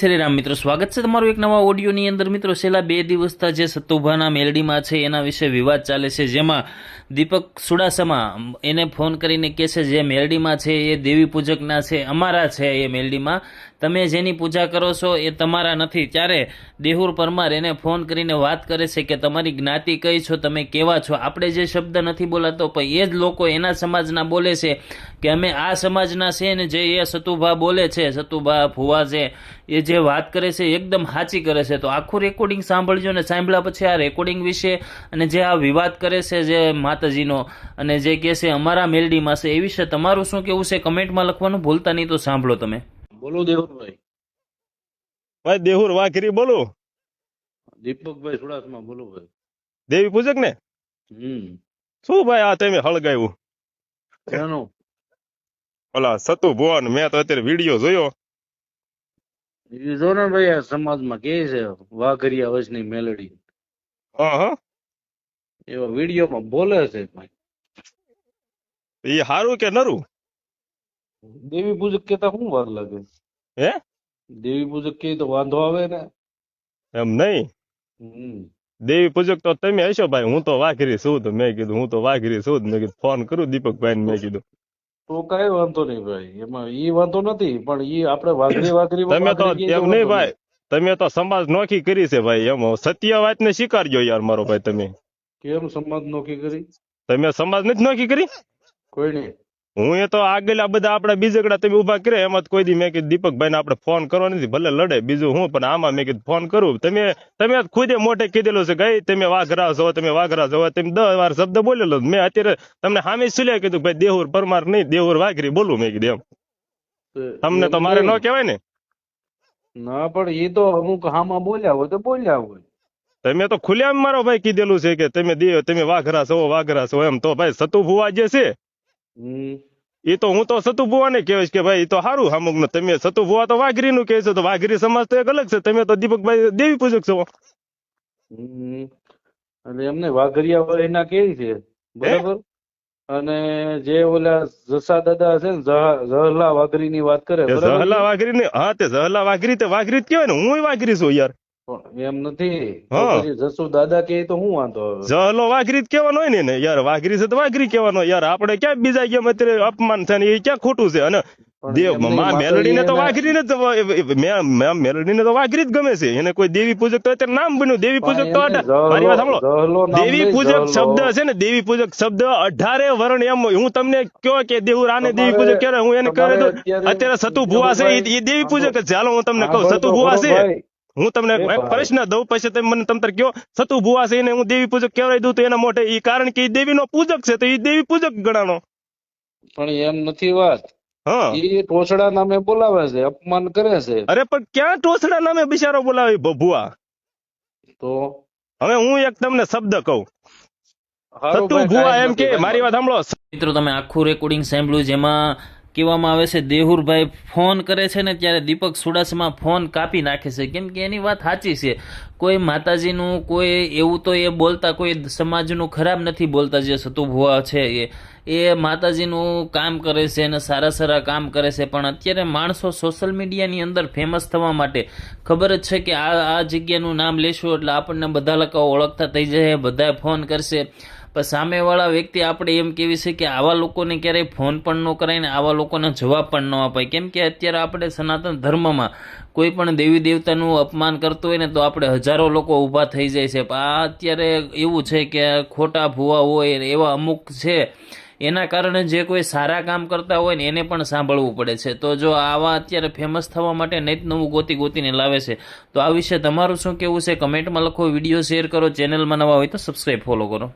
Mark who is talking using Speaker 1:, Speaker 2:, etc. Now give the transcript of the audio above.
Speaker 1: શ્રી રામ મિત્રો, સ્વાગત છે તમારું એક નવા ઓડિયોની અંદર. મિત્રો, છેલ્લા બે દિવસના જે સતુભાના મેલડીમાં છે, એના વિશે વિવાદ ચાલે છે. જેમાં દીપક સુડાસમા એને ફોન કરીને કહે છે, જે મેલડીમાં છે એ દેવી પૂજકના છે, અમારા છે એ મેલડીમાં. તમે જેની પૂજા કરો છો એ તમારા નથી. ત્યારે દેહુર પરમાર એને ફોન કરીને વાત કરે છે કે, તમારી જ્ઞાતિ કઈ છો? તમે કેવા છો? આપણે જે શબ્દ નથી બોલાતો, પણ એ જ લોકો એના સમાજના બોલે છે. કે અમે આ સમાજના છે ને જે એ સતુભા બોલે છે સતુભા ફુવા છે એ જે વાત કરે છે એકદમ સાચી કરે છે. તો આખું રેકોર્ડિંગ સાંભળજો ને સાંભળ્યા પછી આ રેકોર્ડિંગ વિશે અને જે આ વિવાદ કરે છે જે માતાજીનો અને જે કહે છે અમારા મેલડીમાં છે એ વિશે તમારું શું કેવું છે? કમેન્ટમાં લખવાનું ભૂલતા નહીં તો સાંભળો તમે.
Speaker 2: બોલો દેહુરભાઈ.
Speaker 3: ભાઈ દેહુર વાઘરી બોલું.
Speaker 2: દીપકભાઈ સુડાસમા બોલો ભાઈ.
Speaker 3: દેવી પૂજક ને
Speaker 2: હમ.
Speaker 3: શું ભાઈ આ તમે હળગાવ્યું
Speaker 2: એનું
Speaker 3: ઓલા સતુ ભુવન મેં તો અત્યારે વીડિયો જોયો.
Speaker 2: જો ને ભાઈ આ સમાજમાં કે છે વાઘરિયા વચની મેલડી.
Speaker 3: હા હા.
Speaker 2: એવા વિડીયોમાં બોલે છે ભાઈ.
Speaker 3: એ હારું કે નરું?
Speaker 2: દેવી પૂજક કેતા શું વાર લાગે?
Speaker 3: હે?
Speaker 2: દેવી પૂજક કે તો વાંધો આવે ને.
Speaker 3: એમ નહીં?
Speaker 2: હમ.
Speaker 3: દેવી પૂજક તો તમે હશો ભાઈ હું તો વાઘરી છું તો મેં કીધું હું તો વાઘરી છું મેં કીધું ફોન કરું દીપકભાઈ ને મેં કીધું.
Speaker 2: તો કઈ વાંધો નહીં ભાઈ. એમાં ઈ વાંધો નથી પણ ઈ આપણે વાઘરી વાઘરી
Speaker 3: તમે તો એમ નહીં ભાઈ તમે તો સમાજ નોખી કરી છે ભાઈ એમ સત્ય વાત ને સ્વીકારજો યાર મારો ભાઈ તમે.
Speaker 2: કેમ સમાજ નોખી કરી?
Speaker 3: તમે સમાજ નથી નોખી કરી?
Speaker 2: કોઈ નહીં.
Speaker 3: હું એ તો આગળ આ બધા આપડા બીજકડા તમે ઊભા કરે એમાં કોઈ દી મેં કીધું દીપકભાઈ ને આપણે ફોન કરવો નથી ભલે લડે બીજું હું પણ આમાં મેં કીધું ફોન કરું. તમે તમે ખુદે મોઢે કીધેલું છે ગઈ તમે વાઘરા છો તમે વાઘરા છો. તમે દસ વાર શબ્દ બોલેલો. મેં અત્યારે તમને સામે સુલ્યા કીધું ભાઈ દેહુર પરમાર નહીં દેહુર વાઘરી બોલું મેં કીધું એમ. તમને તો મારે ન કહેવાય ને.
Speaker 2: ના પણ એ તો અમુક હામાં બોલ્યા હોય તો બોલ્યા હોય.
Speaker 3: તમે તો ખુલ્લેઆમ મારો ભાઈ કીધેલું છે કે તમે દે તમે વાઘરા છો વાઘરા છો. એમ તો ભાઈ સતુ ફુવા જે છે
Speaker 2: હમ
Speaker 3: એ તો હું તો સતુ બુવા ને કહેવાય કે ભાઈ એ તો સારું અમુક ને તમે સતુ બુવા તો વાઘરી નું કહે છે તો વાઘરી સમાજ તો એક અલગ છે. તમે તો દીપકભાઈ દેવી પૂજક છો.
Speaker 2: હમ. અને એમને વાઘરિયા વાળા એના કેવી છે? બરાબર? અને જે ઓલા જસા દાદા છે ને ઝહલા જહલા વાઘરી ની વાત કરે ઝહલા
Speaker 3: જહલા વાઘરી ને હા તે જહલા વાઘરી તે વાઘરી જ કહેવાય ને હું વાઘરી છું યાર.
Speaker 2: એમ નથી. જસુ દાદા કે તો હું વાંધો
Speaker 3: જહલો વાઘરી કેવાનો હોય ને યાર વાઘરી છે તો વાઘરી કેવાનો યાર આપણે ક્યાં બીજા ગેમ અત્યારે અપમાન ને એ ક્યાં ખોટું છે? અને દેવ મેલડીને તો વાઘરીને તો મેલડીને તો વાઘરી જ ગમે છે. એને કોઈ દેવી પૂજક તો અત્યારે નામ બન્યું. દેવી પૂજક તો મારી વાત સાંભળો. દેવી પૂજક શબ્દ છે ને દેવી પૂજક શબ્દ અઢારે વર્ણ એમ હું તમને કયો કે દેવું રાને દેવી પૂજક કહેવાય હું એને કહે
Speaker 2: અત્યારે-
Speaker 3: સતુ ભુવા છે ઈ દેવી પૂજક જ છે. હાલો હું તમને કહું સતુ ભુવા છે. હું તમને
Speaker 2: એ.
Speaker 3: પ્રશ્ન દઉં પછી તમે મને તમતર કયો સતુ ભુવા છે એને હું દેવી પૂજક કહેવાય દઉં તો એના મોઢે ઈ કારણ કે ઈ દેવીનો પૂજક છે તો ઈ દેવી પૂજક ગણાનો.
Speaker 2: પણ એમ નથી વાત.
Speaker 3: હા.
Speaker 2: ઈ ટોચડા નામે બોલાવે છે અપમાન કરે છે.
Speaker 3: અરે પણ ક્યાં ટોસડા નામે બિચારો બોલાવે ભભુઆ ભુવા?
Speaker 2: તો?
Speaker 3: હવે હું એક તમને શબ્દ કહું. સતુ ભુવા એમ કે મારી વાત સાંભળો.
Speaker 1: મિત્રો તમે આખું રેકોર્ડિંગ સાંભળ્યું જેમાં કહેવામાં આવે છે, દેહુરભાઈ ફોન કરે છે ને ત્યારે દીપક સુડાસમાં ફોન કાપી નાખે છે. કેમ કે એની વાત સાચી છે. કોઈ માતાજીનું, કોઈ એવું તો એ બોલતા, કોઈ સમાજનું ખરાબ નથી બોલતા જે સતુભુવા છે એ. એ માતાજીનું કામ કરે છે અને સારા સારા કામ કરે છે. પણ અત્યારે માણસો સોશિયલ મીડિયાની અંદર ફેમસ થવા માટે ખબર જ છે કે આ આ જગ્યાનું નામ લેશું એટલે આપણને બધા લોકો ઓળખતા થઈ જાય બધા ફોન કરશે. પણ સામેવાળા વ્યક્તિ આપણે એમ કેવી છે કે આવા લોકોને ક્યારેય ફોન પણ ન કરાય ને આવા લોકોને જવાબ પણ ન અપાય. કેમ કે અત્યારે આપણે સનાતન ધર્મમાં કોઈ પણ દેવી દેવતાનું અપમાન કરતું હોય ને તો આપણે હજારો લોકો ઊભા થઈ જાય છે. પણ આ અત્યારે એવું છે કે ખોટા ભૂવા હોય એવા અમુક છે. એના કારણે જે કોઈ સારા કામ કરતા હોય ને એને પણ સાંભળવું પડે છે. તો જો આવા અત્યારે ફેમસ થવા માટે નેત નવું ગોતી ગોતીને લાવે છે, તો આ વિશે તમારું શું કેવું છે? કમેન્ટમાં લખો વીડિયો શેર કરો ચેનલમાં નવા હોય તો સબસ્ક્રાઈબ ફોલો કરો.